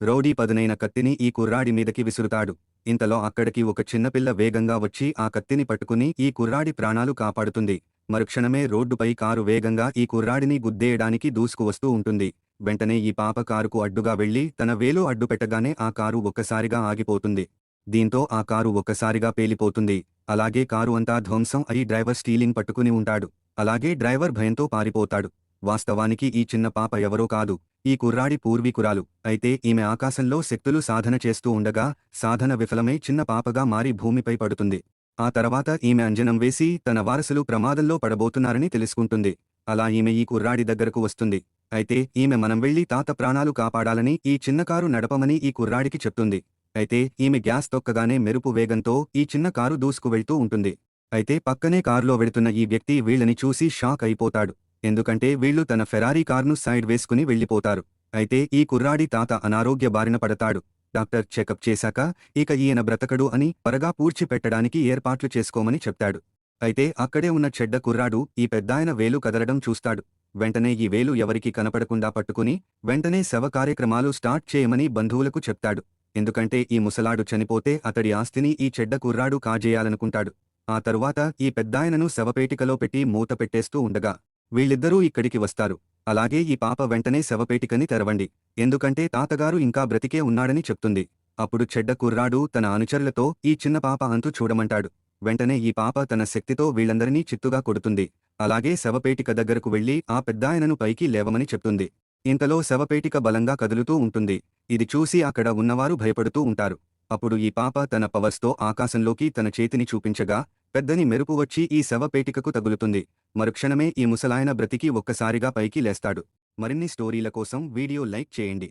Rowdy పదునైన కత్తిని ఈ కుర్రాడి మీదకి విసురుతాడు. ఇంతలో అక్కడికి ఒక చిన్నపిల్ల వేగంగా వచ్చి ఆ కత్తిని పట్టుకుని ఈ కుర్రాడి ప్రాణాలు కాపాడుతుంది. మరుక్షణమే రోడ్డుపై కారు వేగంగా ఈ కుర్రాడిని గుద్దేయడానికి దూసుకువస్తూ ఉంటుంది. వెంటనే ఈ పాప కారుకు అడ్డుగా వెళ్ళి తన వేలు అడ్డుపెట్టగానే ఆ కారు ఒక్కసారిగా ఆగిపోతుంది. దీంతో ఆ కారు ఒక్కసారిగా పేలిపోతుంది. అలాగే కారు అంతా ధ్వంసం అయి డ్రైవర్ స్టీలింగ్ పట్టుకుని ఉంటాడు. అలాగే డ్రైవర్ భయంతో పారిపోతాడు. వాస్తవానికి ఈ చిన్న పాప ఎవరో కాదు. ఈ కుర్రాడి పూర్వీకురాలు. అయితే ఈమె ఆకాశంలో శక్తులు సాధన చేస్తూ ఉండగా సాధన విఫలమై చిన్న పాపగా మారి భూమిపై పడుతుంది. ఆ తర్వాత ఈమె అంజనం వేసి తన వారసులు ప్రమాదంలో పడబోతున్నారని తెలుసుకుంటుంది. అలా ఈమె ఈ కుర్రాడి దగ్గరకు వస్తుంది. అయితే ఈమె మనం వెళ్ళి తాత ప్రాణాలు కాపాడాలని ఈ చిన్న కారు నడపమని ఈ కుర్రాడికి చెప్తుంది. అయితే ఈమె గ్యాస్ తొక్కగానే మెరుపు వేగంతో ఈ చిన్న కారు దూసుకు వెళ్తూ ఉంటుంది. అయితే పక్కనే కారులో వెడుతున్న ఈ వ్యక్తి వీళ్ళని చూసి షాక్ అయిపోతాడు. ఎందుకంటే వీళ్ళు తన ఫెరారీ కార్ను సైడ్ వేసుకుని వెళ్ళిపోతారు అయితే ఈ కుర్రాడి తాత అనారోగ్య బారిన పడతాడు. డాక్టర్ చెకప్ చేశాక ఇక ఈయన బ్రతకడు అని త్వరగా పూడ్చిపెట్టడానికి ఏర్పాట్లు చేసుకోమని చెప్తాడు. అయితే అక్కడే ఉన్న చెడ్డ కుర్రాడు ఈ పెద్దాయన వేలు కదలడం చూస్తాడు. వెంటనే ఈ వేలు ఎవరికీ కనపడకుండా పట్టుకుని వెంటనే శవ కార్యక్రమాలు స్టార్ట్ చేయమని బంధువులకు చెప్తాడు. ఎందుకంటే ఈ ముసలాడు చనిపోతే అతడి ఆస్తిని ఈ చెడ్డ కుర్రాడు కాజేయాలనుకుంటాడు. ఆ తరువాత ఈ పెద్దాయనను శవపేటికలో పెట్టి మూత పెట్టేస్తూ ఉండగా వీళ్ళిద్దరూ ఇక్కడికి వస్తారు. అలాగే ఈ పాప వెంటనే శవపేటికని తెరవండి. ఎందుకంటే తాతగారు ఇంకా బ్రతికే ఉన్నాడని చెప్తుంది. అప్పుడు చెడ్డ కుర్రాడు తన అనుచరులతో ఈ చిన్న పాప అంతు చూడమంటాడు. వెంటనే ఈ పాప తన శక్తితో వీళ్ళందరినీ చిత్తుగా కొడుతుంది. అలాగే శవపేటిక దగ్గరకు వెళ్ళి ఆ పెద్దాయనను పైకి లేవమని చెప్తుంది. ఇంతలో శవపేటిక బలంగా కదులుతూ ఉంటుంది. ఇది చూసి అక్కడ ఉన్నవారు భయపడుతూ ఉంటారు. అప్పుడు ఈ పాప తన పవర్స్తో ఆకాశంలోకి తన చేతిని చూపించగా పెద్దని మెరుపు వచ్చి ఈ శవపేటికకు తగులుతుంది. మరుక్షణమే ఈ ముసలాయన బ్రతికి ఒక్కసారిగా పైకి లేస్తాడు. మరిన్ని స్టోరీల కోసం వీడియో లైక్ చేయండి.